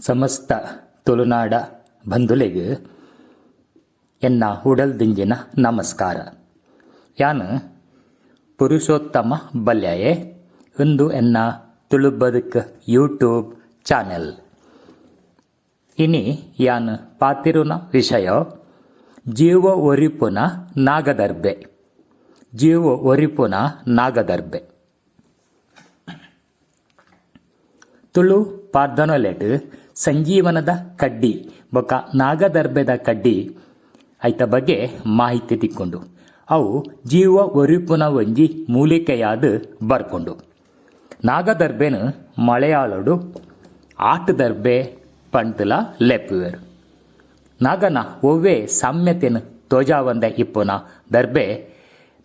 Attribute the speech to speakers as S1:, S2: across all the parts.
S1: ಸಮಸ್ತ ತುಳುನಾಡ ಬಂಧುಲೆಗೆ ಎನ್ನ ಉಡಲ್ದಿಂಜಿನ ನಮಸ್ಕಾರ. ಯಾನ್ ಪುರುಷೋತ್ತಮ ಬಲ್ಯಾಯೆ, ಇಂದು ಎನ್ನ ತುಳು ಬದುಕ್ ಯೂಟ್ಯೂಬ್ ಚಾನೆಲ್. ಇನಿ ಯಾನ್ ಪಾತಿರುನ ವಿಷಯ, ಜೀವ ಒರಿಪುನ ನಾಗದರ್ಬೆ. ಜೀವ ಒರಿಪುನ ನಾಗದರ್ಬೆ. ತುಳು ಪಾರ್ದನೊಲೆಟ್ ಸಂಜೀವನದ ಕಡ್ಡಿ, ಬೊಕ ನಾಗದರ್ಬೆದ ಕಡ್ಡಿ ಐತ ಬಗ್ಗೆ ಮಾಹಿತಿ ತಿಕ್ಕೊಂಡು. ಅವು ಜೀವ ಒರಿಪುನ ಒಂಜಿ ಮೂಲಿಕೆಯಾದ ಬರ್ಕೊಂಡು ನಾಗದರ್ಬೆನು ಮಳೆಯಾಳಡು ಆಟ್ ದರ್ಬೆ ಪಂಡ್ತಲ ಲೆಪ್ಪುವೆರು. ನಾಗನ ಒವ್ವೆ ಸಾಮ್ಯತೆನು ತೋಜಾವಂದ ಇಪ್ಪುನ ದರ್ಬೆ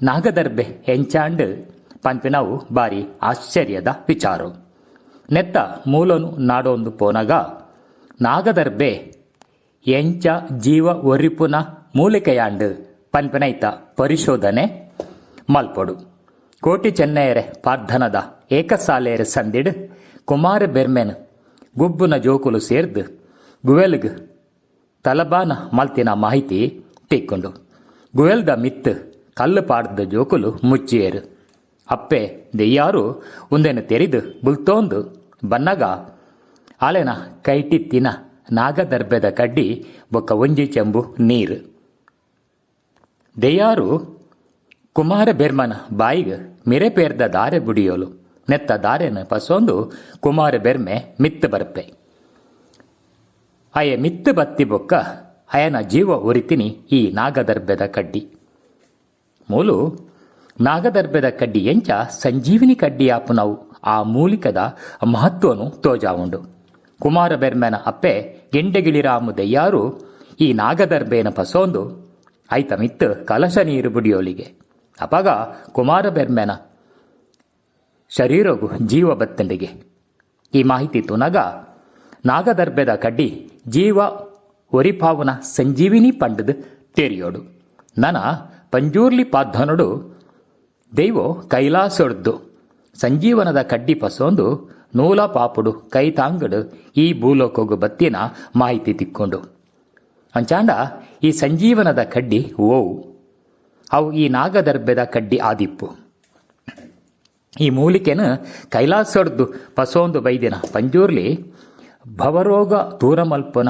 S1: ನಾಗದರ್ಬೆ ಎಂಚಾಂಡ್ ಪಂಪಿನವು ಬಾರಿ ಆಶ್ಚರ್ಯದ ವಿಚಾರ. ನೆತ್ತ ಮೂಲನು ನಾಡೊಂದು ಪೋನಗ ನಾಗದರ್ಬೆ. ಎಂಚ ಜೀವ ಒರಿಪುನ ಮೂಲಿಕೆಯಾಂಡ್. ಪನ್ಪನೈತ ಪರಿಶೋಧನೆ ಮಲ್ಪೊಡು. ಕೋಟಿ ಚೆನ್ನೈರೆ ಪಾರ್ಧನದ ಏಕಸಾಲೆಯರೆ ಸಂದಿಡ್. ಕುಮಾರ ಬೆರ್ಮೆನ್ ಗುಬ್ಬುನ ಜೋಕುಲು ಸೇರ್ದು. ಗುವೆಲ್ಗ್ ತಲಬಾನ ಮಲ್ತಿನ ಮಾಹಿತಿ ತಿಕ್ಕೊಂಡು ಗುವೆಲ್ದ ಮಿತ್ ಕಲ್ಲು ಪಾಡ್ದ ಜೋಕುಲು ಮುಚ್ಚಿಯೇರು. ಅಪ್ಪೆ ದೆಯ್ಯಾರು ಉಂದೆನು ತೆರಿದು ಬುಲ್ತೋಂದು ಬನ್ನಗ ಆಲೆನ, ಕೈಟಿತ್ತಿನ ನಾಗದರ್ಬೆದ ಕಡ್ಡಿ ಬೊಕ್ಕ ಒಂಜಿ ಚೆಂಬು, ನೀರು. ದೆಯಾರು ಕುಮಾರ ಬೆರ್ಮನ ಬಾಯಿಗೆ ಮಿರೆಪೇರ್ದ ದಾರೆ ಬುಡಿಯೋಲು. ನೆತ್ತ ದಾರೆನ ಪಸೊಂದು ಕುಮಾರ ಬೆರ್ಮೆ ಮಿತ್ತು ಬರ್ಪೆ. ಅಯ ಮಿತ್ತು ಬತ್ತಿ ಬೊಕ್ಕ ಅಯನ ಜೀವ ಉರಿತಿನಿ ಈ ನಾಗದರ್ಬೆದ ಕಡ್ಡಿ. ಮೂಲು ನಾಗದರ್ಬೆದ ಕಡ್ಡಿ ಎಂಚ ಸಂಜೀವಿನಿ ಕಡ್ಡಿ ಆಪುನವು, ಆ ಮೂಲಿಕದ ಮಹತ್ವನು ತೋಜಾವುಂಡು. ಕುಮಾರ ಬೆರ್ಮೆನ ಅಪ್ಪೆ ಗೆಂಡೆಗಿಳಿರಾಮು ದೆಯ್ಯಾರು, ಈ ನಾಗದರ್ಬೇನ ಪಸೋಂದು ಐತ ಮಿತ್ತು, ಕಲಶ ನೀರು ಬುಡಿಯೋಲಿಗೆ ಅಪಗ ಕುಮಾರಬೆರ್ಮೆನ ಶರೀರಗು ಜೀವ ಬತ್ತಂಡಿಗೆ ಈ ಮಾಹಿತಿ ತುನಗ ನಾಗದರ್ಬೆದ ಕಡ್ಡಿ ಜೀವ ಒರಿಪಾವುನ ಸಂಜೀವಿನಿ ಪಂಡದ್ ತೇರಿಯೋಡು ನನ ಪಂಜೂರ್ಲಿ ಪಾಧನುಡು ದೈವೋ ಕೈಲಾಸೊಡ್ದು. ಸಂಜೀವನದ ಕಡ್ಡಿ ಪಸೊಂದು ನೂಲ ಪಾಪುಡು ಕೈ ತಾಂಗಡು ಈ ಭೂಲೋಕೋಗು ಬತ್ತಿನ ಮಾಹಿತಿ ತಿಕ್ಕೊಂಡು. ಅಂಚಾಂಡ, ಈ ಸಂಜೀವನದ ಕಡ್ಡಿ ಓವು. ಅವು ಈ ನಾಗದರ್ಬೆದ ಕಡ್ಡಿ ಆದಿಪ್ಪು. ಈ ಮೂಲಿಕೆನ ಕೈಲಾಸೊಡ್ದು ಪಸೋಂದು ಬೈದಿನ ಪಂಜೂರ್ಲಿ ಭವರೋಗ ದೂರಮಲ್ಪನ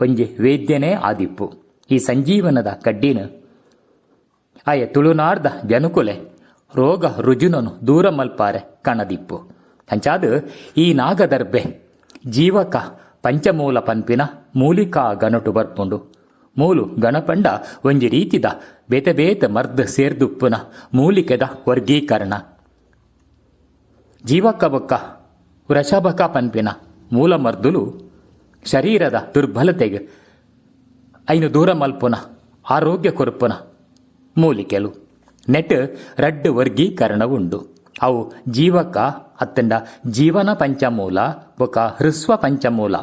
S1: ಒಂಜಿ ವೇದ್ಯನೇ ಆದಿಪ್ಪು. ಈ ಸಂಜೀವನದ ಕಡ್ಡಿನ ಆಯ ತುಳುನಾರ್ದ ಜನುಕುಲೆ ರೋಗ ರುಜುನನು ದೂರ ಮಲ್ಪಾರೆ ಕಣದಿಪ್ಪು. ಅಂಚಾದ ಈ ನಾಗದರ್ಬೆ ಜೀವಕ ಪಂಚಮೂಲ ಪಂಪಿನ ಮೂಲಿಕಾ ಗಣಟು ಬರ್ಪುಂಡು ಮೂಲು ಗಣಪಂಡ ಒಂಜಿ ರೀತಿದ ಬೇತೆ ಬೇತ ಮರ್ದ ಸೇರ್ದುಪ್ಪುನ ಮೂಲಿಕೆದ ವರ್ಗೀಕರಣ. ಜೀವಕ ಬೊಕ್ಕ ವೃಷಭಕ ಪಂಪಿನ ಮೂಲ ಮರ್ದುಲು ಶರೀರದ ದುರ್ಬಲತೆಗೆ ಐನು ದೂರ ಮಲ್ಪುನ ಆರೋಗ್ಯ ಕೊರುಪುನ ಮೂಲಿಕೆಲು. ನೆಟ್ ರಡ್ಡು ವರ್ಗೀಕರಣವುಂಡು. ಅವು ಜೀವಕ ಅತ್ತಂಡ ಜೀವನ ಪಂಚಮೂಲ, ಬೊಕ ಹೃಸ್ವ ಪಂಚಮೂಲ.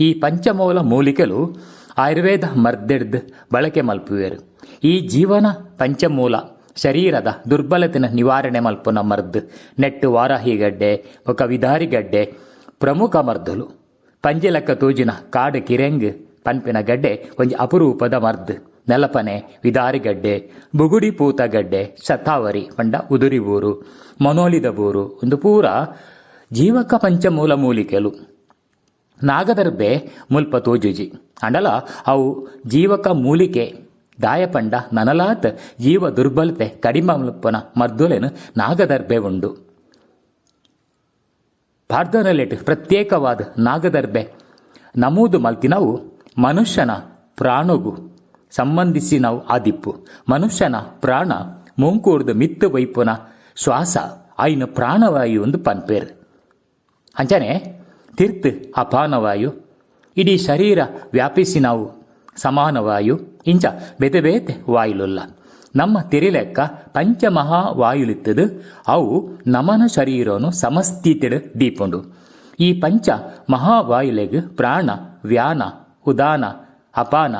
S1: ಈ ಪಂಚಮೂಲ ಮೂಲಿಕೆಲು ಆಯುರ್ವೇದ ಮರ್ದೆಡ್ದು ಬಳಕೆ ಮಲ್ಪುವೆರು. ಈ ಜೀವನ ಪಂಚಮೂಲ ಶರೀರದ ದುರ್ಬಲತೆನ ನಿವಾರಣೆ ಮಲ್ಪುನ ಮರ್ದ್. ನೆಟ್ಟು ವಾರಾಹಿಗಡ್ಡೆ, ಬೊಕ ವಿಧಾರಿಗಡ್ಡೆ ಪ್ರಮುಖ ಮರ್ದಲು. ಪಂಜಲಕ್ಕ ತೂಜಿನ ಕಾಡು ಕಿರೆಂಗ್ ಪಂಪಿನ ಗಡ್ಡೆ ಒಂಜಿ ಅಪರೂಪದ ಮರ್ದ್. ನೆಲಪನೆ, ವಿದಾರಿಗಡ್ಡೆ ಬುಗುಡಿ ಪೂತಗಡ್ಡೆ ಶತಾವರಿ ಪಂಡ ಉದುರಿಬೂರು ಮನೋಲಿದ ಬೂರು ಒಂದು ಪೂರ ಜೀವಕ ಪಂಚಮೂಲ ಮೂಲಿಕೆಲು. ನಾಗದರ್ಬೆ ಮುಲ್ಪ ತೋಜುಜಿ ಅಂಡಲ, ಅವು ಜೀವಕ ಮೂಲಿಕೆ, ದಾಯಪಂಡ, ನನಲಾತ್, ಜೀವ ದುರ್ಬಲತೆ, ಕಡಿಮೆ ಮುಲ್ಪನ, ಮರ್ದುಲೆನು, ನಾಗದರ್ಬೆ ಉಂಡು. ಪಾರ್ದನಲೆಟ್ ಪ್ರತ್ಯೇಕವಾದ ನಾಗದರ್ಬೆ. ನಮೂದು ಮಲ್ತಿನವು ಮನುಷ್ಯನ ಪ್ರಾಣಗೂ. ಸಂಬಂಧಿಸಿ ನಾವು ಆದಿಪ್ಪು. ಮನುಷ್ಯನ ಪ್ರಾಣ, ಮುಂಕೂರ್ದು ಮಿತ್ತ ವೈಪುನ ಶ್ವಾಸ, ಆಯ್ನ ಪ್ರಾಣವಾಯು ಒಂದು ಪನ್ಪೇರ್. ಅಂಚನೆ, ತಿರ್ತ್ ಅಪಾನವಾಯು. ಇಡೀ ಶರೀರ ವ್ಯಾಪಿಸಿ ನಾವು ಸಮಾನವಾಯು. ಇಂಚ, ಬೇತೆ ಬೇತೆ ವಾಯುಲುಲ್ಲ. ನಮ್ಮ ತಿರಿಲೆಕ್ಕ ಪಂಚಮಹಾವಾಯುಲಿತ್ತದು. ಅವು ನಮನ ಶರೀರನು ಸಮಸ್ತಿತಿಡು ದೀಪುಂಡು. ಈ ಪಂಚ ಮಹಾವಾಯುಲೆಗ್ ಪ್ರಾಣ, ವ್ಯಾನ, ಉದಾನ, ಅಪಾನ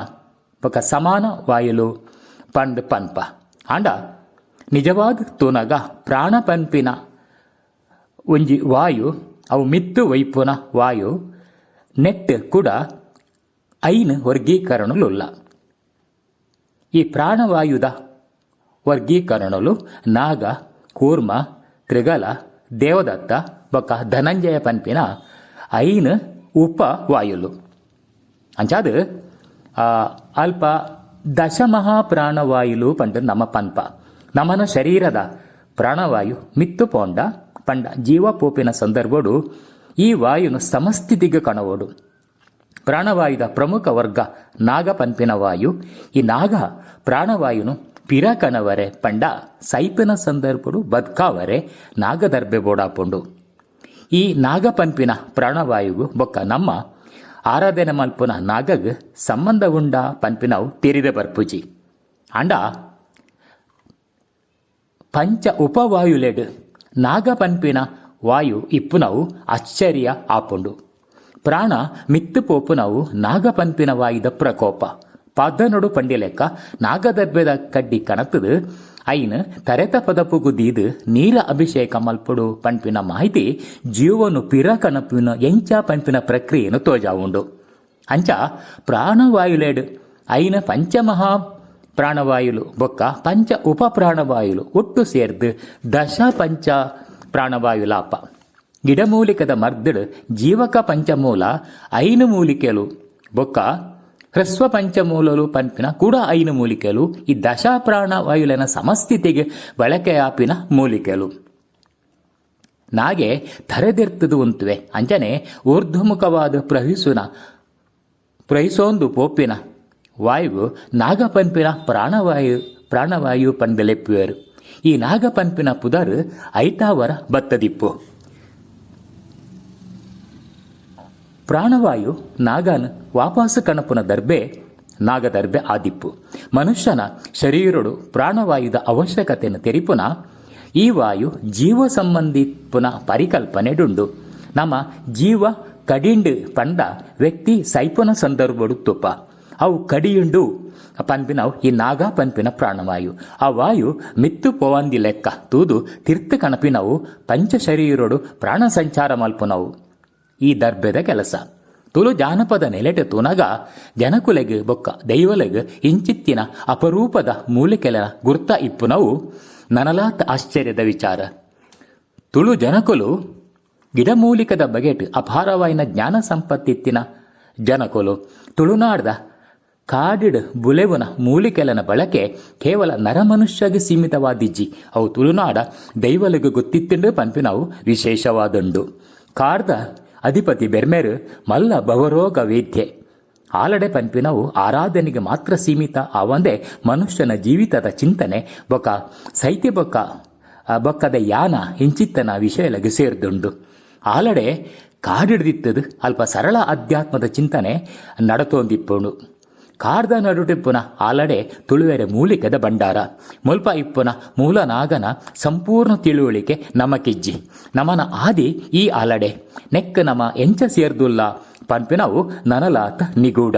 S1: ఒక ಸಮಾನ ವಾಯುಲು ಪಂಡ್ ಪಂಪ ಅಂಡ ನಿಜವಾದ ತೂನಗ ಪ್ರಾಣ ಪಂಪಿನ ಒಂಜಿ ವಾಯು, ಅವು ಮಿತ್ತು ವೈಪುನ ವಾಯು, ನೆಟ್ ಕೂಡ ಐನ್ ವರ್ಗೀಕರಣಲುಲ್ಲ. ಈ ಪ್ರಾಣವಾಯುದ ವರ್ಗೀಕರಣಲು ನಾಗ, ಕೂರ್ಮ, ತ್ರಿಗಲ, ದೇವದತ್ತ ಬೊಕ್ಕ ಧನಂಜಯ ಪನ್ಪಿನ ಐನ್ ಉಪ ವಾಯುಲು. ಅಂಚಾದ ಅಲ್ಪ ದಶಮಹಾಪ್ರಾಣವಾಯುಲು ಪಂಡ ನಮ್ಮ ಪನ್ಪ. ನಮ್ಮನ ಶರೀರದ ಪ್ರಾಣವಾಯು ಮಿತ್ತು ಪೋಂಡ ಪಂಡ ಜೀವ ಪೋಪಿನ ಸಂದರ್ಭಡು ಈ ವಾಯುನು ಸಮಸ್ಥಿತಿಗೆ ಕಣವೋಡು. ಪ್ರಾಣವಾಯುದ ಪ್ರಮುಖ ವರ್ಗ ನಾಗ ಪಂಪಿನ ವಾಯು. ಈ ನಾಗ ಪ್ರಾಣವಾಯುನು ಪಿರಕನವರೆ ಪಂಡ ಸೈಪಿನ ಸಂದರ್ಭಡು ಬದ್ಕಾವರೆ ನಾಗದರ್ಬೆ ಬೋಡಾಪುಂಡು. ಈ ನಾಗ ಪನ್ಪಿನ ಪ್ರಾಣವಾಯುಗು ಬೊಕ್ಕ ನಮ್ಮ ಆರಾಧನೆ ಮಲ್ಪುನ ನಾಗಗ್ ಸಂಬಂಧ ಉಂಡ ಪನ್ಪಿನವು ತಿರಿದೆ ಬರ್ಪುಜಿ. ಅಂಡ, ಪಂಚ ಉಪವಾಯುಲೆಡ್ ನಾಗ ಪನ್ಪಿನ ವಾಯು ಇಪ್ಪುನವು ಆಶ್ಚರ್ಯ ಆಪುಂಡು. ಪ್ರಾಣ ಮಿತ್ತು ಪೋಪುನವು ನಾಗ ಪನ್ಪಿನ ವಾಯುದ ಪ್ರಕೋಪ. ಪದನೊಡು ಪಂಡಿಲೆಕ್ಕ ನಾಗದರ್ಬೆದ ಕಡ್ಡಿ ಕಣತದು ಐನ್ ತರೆತ ಪದಪುಗು ದೀದ್ ನೀಲ ಅಭಿಷೇಕ ಮಲ್ಪುಡು ಪಂಪಿನ ಮಾಹಿತಿ ಜೀವನು ಪಿರ ಕನಪಿನ ಎಂಚ ಪಂಪಿನ ಪ್ರಕ್ರಿಯೆನು ಉಂಡು ಅಂಚ ಪ್ರಾಣವಾಯುಲೇಡ್ ಐನ ಪಂಚಮಹಾ ಪ್ರಾಣವಾಯುಲು ಬೊಕ್ಕ ಪಂಚ ಉಪ ಪ್ರಾಣವಾಯುಲು ಒಟ್ಟು ಸೇರ್ದು ದಶ ಪಂಚ ಪ್ರಾಣವಾಯುಲಾಪ. ಗಿಡಮೂಲಿಕದ ಮರ್ದಡ್ ಜೀವಕ ಪಂಚಮೂಲ ಐನು ಮೂಲಿಕೆಲು ಬೊಕ್ಕ ಹ್ರಸ್ವ ಪಂಚಮೂಲಲು ಪನ್ಪಿನ ಕೂಡ ಐನು ಮೂಲಿಕೆಲು, ಈ ದಶ ಪ್ರಾಣವಾಯುಲಿನ ಸಮಸ್ಥಿತಿಗೆ ಬಳಕೆಯಾಪಿನ ಮೂಲಿಕೆಲು. ನಾಗೆ ತರೆದಿರ್ತದು ಉಂತುವೆ, ಅಂಚನೆ ಊರ್ಧ್ವಮುಖವಾದ ಪ್ರಹಿಸುನ, ಪ್ರಹಿಸೋಂದು ಪೋಪಿನ ವಾಯುವು ನಾಗಪಂಪಿನ ಪ್ರಾಣವಾಯು ಪ್ರಾಣವಾಯು ಪಂದಲೆಪ್ಪುವರು. ಈ ನಾಗಪಂಪಿನ ಪುದರ್ ಐತಾವರ ಬತ್ತದಿಪ್ಪು. ಪ್ರಾಣವಾಯು ನಾಗನ್ ವಾಪಸ್ ಕಣಪುನ ದರ್ಬೆ, ನಾಗದರ್ಬೆ ಆದಿಪ್ಪು. ಮನುಷ್ಯನ ಶರೀರಡು ಪ್ರಾಣವಾಯುದ ಅವಶ್ಯಕತೆಯನ್ನು ತೆರಿಪುನ, ಈ ವಾಯು ಜೀವ ಸಂಬಂಧಿ ಪುನ ಪರಿಕಲ್ಪನೆಡುಂಡು. ನಮ್ಮ ಜೀವ ಕಡಿಂಡು ಪಂಡ ವ್ಯಕ್ತಿ ಸೈಪುನ ಸಂದರ್ಭಡು ತುಪ್ಪ ಅವು ಕಡಿಯುಂಡು. ಪನ್ಪಿನವು ಈ ನಾಗ ಪನ್ಪಿನ ಪ್ರಾಣವಾಯು. ಆ ವಾಯು ಮಿತ್ತು ಪೋವಂದಿ ಲೆಕ್ಕ ತೂದು ತೀರ್ಥ ಕಣಪಿನವು ಪಂಚ ಶರೀರಡು ಪ್ರಾಣ ಸಂಚಾರ ಮಲ್ಪುನವು. ಈ ದರ್ಬೆದ ಕೆಲಸ. ತುಳು ಜಾನಪದ ನೆಲೆಟ ತುನಗ ಜನಕುಲೆಗ್ ಬೊಕ್ಕ ದೈವಲೆಗ್ ಇಂಚಿತ್ತಿನ ಅಪರೂಪದ ಮೂಲಿಕೆಲ ಗುರ್ತ ಇಪ್ಪುನವು ನನಲಾತ್ ಆಶ್ಚರ್ಯದ ವಿಚಾರ. ತುಳು ಜನಕುಲು ಗಿಡಮೂಲಿಕದ ಬಗೆಟ್ ಅಪಾರವಾಯಿನ ಜ್ಞಾನ ಸಂಪತ್ತಿತ್ತಿನ ಜನಕುಲು. ತುಳುನಾಡ್ದ ಕಾಡಿಡ್ ಬುಲೆವುನ ಮೂಲಿಕೆಲನ ಬಳಕೆ ಕೇವಲ ನರಮನುಷ್ಯಗೆ ಸೀಮಿತವಾದಿಜ್ಜಿ ಅವು ತುಳುನಾಡ ದೈವಲಿಗೆ ಗೊತ್ತಿತ್ತಿಂಡು ಪಂಪಿನವು ವಿಶೇಷವಾದಂಡು ಕಾರ್ದ ಅಧಿಪತಿ ಬೆರ್ಮೆರ್ ಮಲ್ಲ ಬವರೋಗ ವೇದ್ಯೆ. ಆಲಡೆ ಪಂಪಿನವು ಆರಾಧನೆಗೆ ಮಾತ್ರ ಸೀಮಿತ, ಆವಂದೆ ಮನುಷ್ಯನ ಜೀವಿತದ ಚಿಂತನೆ. ಬೊಕ ಸೈತ್ಯ ಬೊಕ್ಕ ಬೊಕ್ಕದ ಯಾನ ಹಿಂಚಿತ್ತನ ವಿಷಯಲಗೆ ಸೇರ್ದುಂಡು. ಆಲಡೆ ಕಾಡಿಡ್ದಿತ್ತದು ಅಲ್ಪ ಸರಳ ಅಧ್ಯಾತ್ಮದ ಚಿಂತನೆ ನಡತೋಂದಿಪ್ಪುಂಡು. ಕಾರ್ದ ನಡುಟಿಪ್ಪುನ ಆಲಡೆ ತುಳುವೆರೆ ಮೂಲಿಕದ ಭಂಡಾರ. ಮುಲ್ಪ ಇಪ್ಪುನ ಮೂಲನಾಗನ ಸಂಪೂರ್ಣ ತಿಳುವಳಿಕೆ ನಮಕಿಜ್ಜಿ. ನಮನ ಆದಿ ಈ ಆಲಡೆ. ನೆಕ್ಕ ನಮ ಎಂಚ ಸೇರ್ದುಲ್ಲ. ಪನ್ಪಿನವು ನನಲಾತ ನಿಗೂಢ.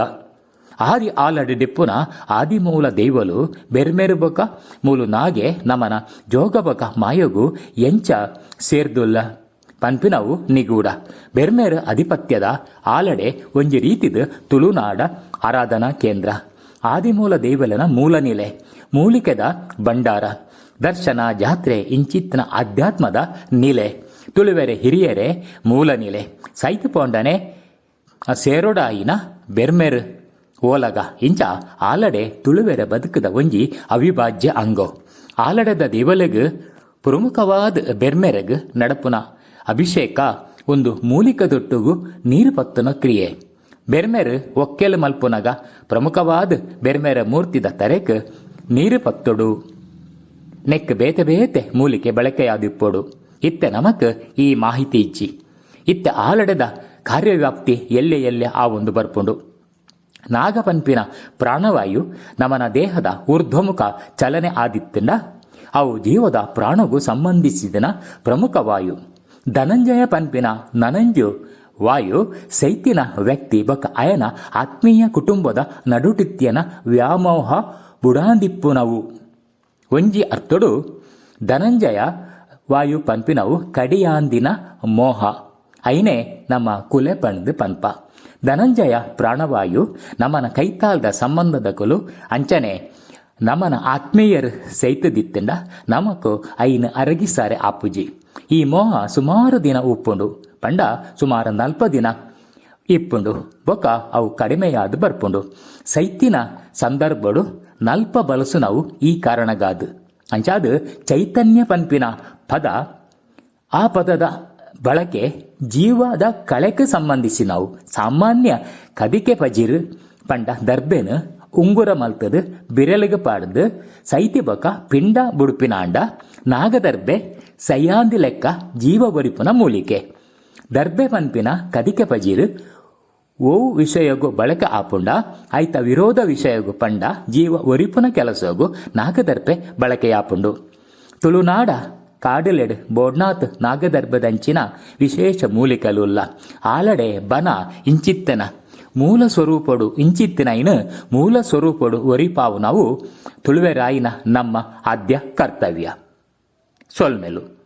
S1: ಆದಿ ಆಲಡೆ ಡಿಪ್ಪುನ ಆದಿಮೂಲ ದೈವಲು ಬೆರ್ಮೆರುಬಕ. ಮೂಲು ನಾಗೆ ನಮನ ಜೋಗಬಕ ಮಾಯಗು ಎಂಚ ಸೇರ್ದುಲ್ಲ. ಪನ್ಪಿನವು ನಿಗೂಢ. ಬೆರ್ಮೇರ್ ಅಧಿಪತ್ಯದ ಆಲಡೆ ಒಂಜಿ ರೀತಿದ ತುಳುನಾಡ ಆರಾಧನಾ ಕೇಂದ್ರ. ಆದಿಮೂಲ ದೇವಲನ ಮೂಲನಿಲೆ, ಮೂಲಿಕೆದ ಭಂಡಾರ. ದರ್ಶನ ಜಾತ್ರೆ ಇಂಚಿತ್ನ ಆಧ್ಯಾತ್ಮದ ನಿಲೆ. ತುಳುವೆರೆ ಹಿರಿಯರೆ ಮೂಲನಿಲೆ. ಸೈತು ಪೋಂಡನೆ ಸೇರೋಡಾಯಿನ ಬೆರ್ಮೆರ್ ಓಲಗ. ಇಂಚ ಆಲಡೆ ತುಳುವೆರೆ ಬದುಕದ ಒಂಜಿ ಅವಿಭಾಜ್ಯ ಅಂಗೋ. ಆಲಡದ ದೇವಲೆಗ್ ಪ್ರಮುಖವಾದ ಬೆರ್ಮೆರೆಗ್ ನಡಪುನ ಅಭಿಷೇಕ ಒಂದು ನೀರು ಪತ್ತನ ಕ್ರಿಯೆ. ಬೆರ್ಮೆರ್ ಒಕ್ಕೆಲ್ ಮಲ್ಪುನಗ ಪ್ರಮುಖವಾದ ಬೆರ್ಮೆರ ಮೂರ್ತಿದ ತರೆಕ್ ನೀರು ಪತ್ತೊಡು. ನೆಕ್ ಬೇತೆ ಬೇತೆ ಮೂಲಿಕೆ ಬಳಕೆಯಾದಿಪ್ಪೊಡು. ಇತ್ತೆ ನಮಕ್ ಈ ಮಾಹಿತಿ ಇಜ್ಜಿ ಇತ್ತೆ ಆಲಡೆದ ಕಾರ್ಯವ್ಯಾಪ್ತಿ ಎಲ್ಲೆ ಎಲ್ಲೆ ಆ ಒಂದು ಬರ್ಪುಂಡು. ನಾಗಪಂಪಿನ ಪ್ರಾಣವಾಯು ನಮನ ದೇಹದ ಊರ್ಧ್ವಮುಖ ಚಲನೆ ಆದಿತ್ತಿಂದ ಅವು ಜೀವದ ಪ್ರಾಣಗೂ ಸಂಬಂಧಿಸಿದನ ಪ್ರಮುಖ ವಾಯು. ಧನಂಜಯ ಪನ್ಪಿನ ನನಂಜು. ವಾಯು, ಸೈತಿನ ವ್ಯಕ್ತಿ ಬಕ ಅಯನ, ಆತ್ಮೀಯ ಕುಟುಂಬದ ನಡುಟಿತ್ಯನ ವ್ಯಾಮೋಹ ಬುಡಾಂದಿಪ್ಪುನವು. ಒಂಜಿ ಅರ್ಥಡು, ಧನಂಜಯ ವಾಯು ಪಂಪಿನವು ಕಡಿಯಾಂದಿನ ಮೋಹ. ಐನೆ ನಮ್ಮ ಕುಲೆ ಪಣ್ದು ಪನ್ಪ. ಧನಂಜಯ ಪ್ರಾಣವಾಯು, ನಮನ ಕೈತಾಲ್ದ ಸಂಬಂಧದಕುಲು ಅಂಚನೆ ನಮನ ಆತ್ಮೀಯರು ಸೈತದಿತ್ತೆಂಡ ನಮಕು ಐನ ಅರಗಿಸಾರೆ ಆಪುಜಿ. ಈ ಮೋಹ ಸುಮಾರು ದಿನ ಉಪ್ಪುಂಡು. ಪಂಡ ಸುಮಾರು ನಲ್ಪ ದಿನ ಇಪ್ಪುಂಡು. ಬೊಕ ಅವು ಕಡಿಮೆಯಾದ ಬರ್ಪುಂಡು. ಸೈತಿನ ಸಂದರ್ಭಡು ನಲ್ಪ ಬಲಸು ನಾವು ಈ ಕಾರಣಗಾದು. ಅಂಚಾದ ಚೈತನ್ಯ ಪನ್ಪಿನ ಪದ ಆ ಪದದ ಬಳಕೆ ಜೀವದ ಕಳೆಗೆ ಸಂಬಂಧಿಸಿ ನಾವು ಸಾಮಾನ್ಯ ಕದಿಕೆ ಪಜಿರು ಪಂಡ ದರ್ಬೆನು ಉಂಗುರ ಮಲ್ತದು, ಬಿರಲಿಗೆ ಪಾಡ್ದು, ಸೈತಿ ಬೊಕ, ಪಿಂಡ ಬುಡುಪಿನ ಅಂಡ ನಾಗದರ್ಬೆ ಸಯ್ಯಾಂದಿ ಲೆಕ್ಕ, ಜೀವ ಒರಿಪುನ ಮೂಲಿಕೆ. ದರ್ಬೆ ಪನ್ಪಿನ ಕದಿಕೆ ಪಜೀರು ಓ ವಿಷಯಗು ಬಳಕೆ ಆಪುಂಡ, ಆಯ್ತ ವಿರೋಧ ವಿಷಯಗು ಪಂಡ, ಜೀವ ಒರಿಪುನ ಕೆಲಸಗು ನಾಗದರ್ಪೆ ಬಳಕೆಯಾಪುಂಡು ತುಳುನಾಡ, ಕಾಡಲೆಡ್, ಬೋಡ್ನಾಥ್ ನಾಗದರ್ಭದಂಚಿನ ವಿಶೇಷ ಮೂಲಿಕಲುಲ್ಲ. ಆಲಡೆ, ಬನ, ಇಂಚಿತ್ತನ ಮೂಲ ಸ್ವರೂಪಡು ಇಂಚಿತ್ತಿನ ಇನ್ನು ಮೂಲ ಸ್ವರೂಪಡು ವರಿಪಾವು ನಾವು ತುಳುವೆರಾಯಿನ ನಮ್ಮ ಆದ್ಯ ಕರ್ತವ್ಯ. ಸೊಲ್ಮೆಲು.